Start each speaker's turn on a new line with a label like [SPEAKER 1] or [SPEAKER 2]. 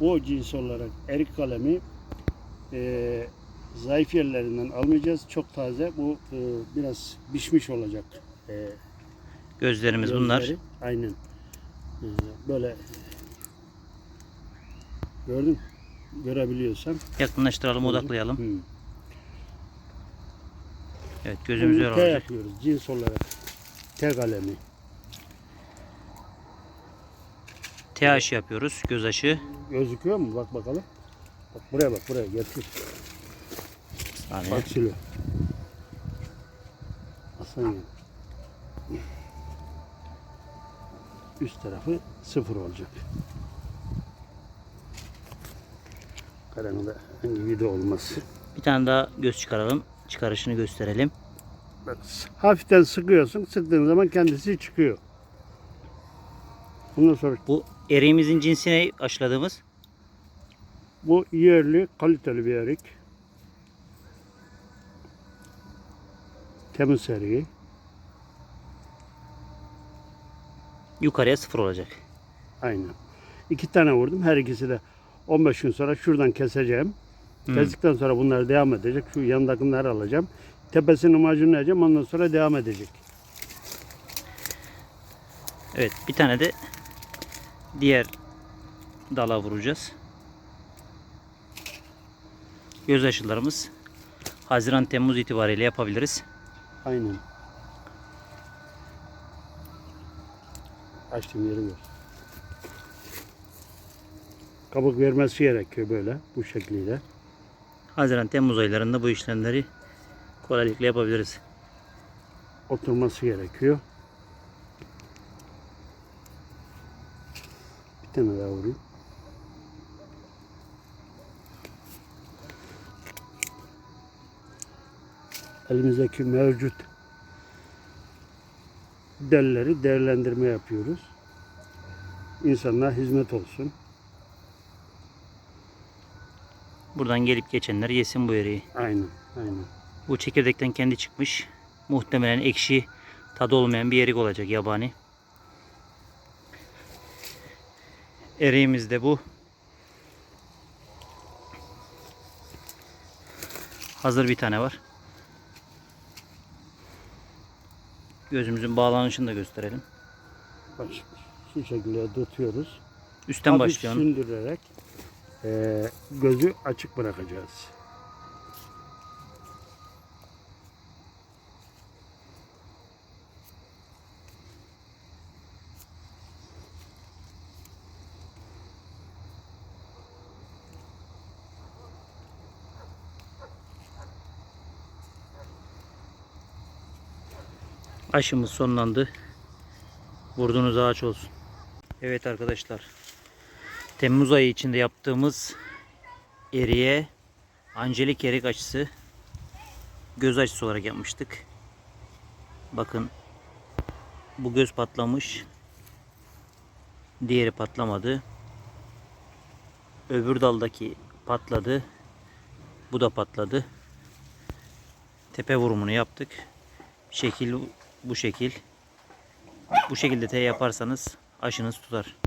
[SPEAKER 1] Bu cins olarak erik kalemi e, zayıf yerlerinden almayacağız. Çok taze. Bu e, biraz pişmiş olacak. E,
[SPEAKER 2] Gözlerimiz bunlar.
[SPEAKER 1] gözleri. Aynen. E, böyle gördün mü? Görebiliyorsan.
[SPEAKER 2] Yakınlaştıralım, odaklayalım.
[SPEAKER 1] Hı.
[SPEAKER 2] Evet gözümüz öyle olacak.
[SPEAKER 1] yapıyoruz cins olarak. T kalemi.
[SPEAKER 2] T aşı yapıyoruz. Göz aşı.
[SPEAKER 1] Gözüküyor mu? Bak bakalım. Bak buraya bak buraya getir.
[SPEAKER 2] Saniye.
[SPEAKER 1] Bak. Aslan ya. Üst tarafı sıfır olacak. Karanlıkta hangi de olmaz.
[SPEAKER 2] Bir tane daha göz çıkaralım. Çıkarışını gösterelim.
[SPEAKER 1] Bak, hafiften sıkıyorsun. Sıktığın zaman kendisi çıkıyor. Ondan sonra
[SPEAKER 2] Bu eriğimizin cinsine aşıladığımız.
[SPEAKER 1] bu yerli kaliteli bir erik. Temiz eriği.
[SPEAKER 2] Yukarıya sıfır olacak.
[SPEAKER 1] Aynen. İki tane vurdum. Her ikisi de 15 gün sonra şuradan keseceğim.
[SPEAKER 2] Hmm.
[SPEAKER 1] Kestikten sonra bunlar devam edecek. Şu yandakileri alacağım. Tepesini macunlayacağım. Ondan sonra devam edecek.
[SPEAKER 2] Evet bir tane de diğer dala vuracağız. Göz aşılarımız Haziran Temmuz itibariyle yapabiliriz.
[SPEAKER 1] Aynen. Açtığım yeri gör. Kabuk vermesi gerekiyor böyle. Bu şekliyle.
[SPEAKER 2] Haziran Temmuz aylarında bu işlemleri kolaylıkla yapabiliriz.
[SPEAKER 1] Oturması gerekiyor. Tane daha vurayım. Elimizdeki mevcut delleri değerlendirme yapıyoruz. İnsanlara hizmet olsun.
[SPEAKER 2] Buradan gelip geçenler yesin bu eriği.
[SPEAKER 1] Aynen, aynen.
[SPEAKER 2] Bu çekirdekten kendi çıkmış. Muhtemelen ekşi tadı olmayan bir erik olacak yabani. Eriğimiz de bu. Hazır bir tane var. Gözümüzün bağlanışını da gösterelim.
[SPEAKER 1] Bak şu şekilde tutuyoruz.
[SPEAKER 2] Üstten
[SPEAKER 1] Hafif
[SPEAKER 2] başlayalım.
[SPEAKER 1] sündürerek eee, gözü açık bırakacağız.
[SPEAKER 2] Aşımız sonlandı. Vurduğunuz ağaç olsun. Evet arkadaşlar. Temmuz ayı içinde yaptığımız eriye Angelik erik aşısı göz aşısı olarak yapmıştık. Bakın bu göz patlamış. Diğeri patlamadı. Öbür daldaki patladı. Bu da patladı. Tepe vurumunu yaptık. Şekil bu şekil. Bu şekilde T yaparsanız aşınız tutar.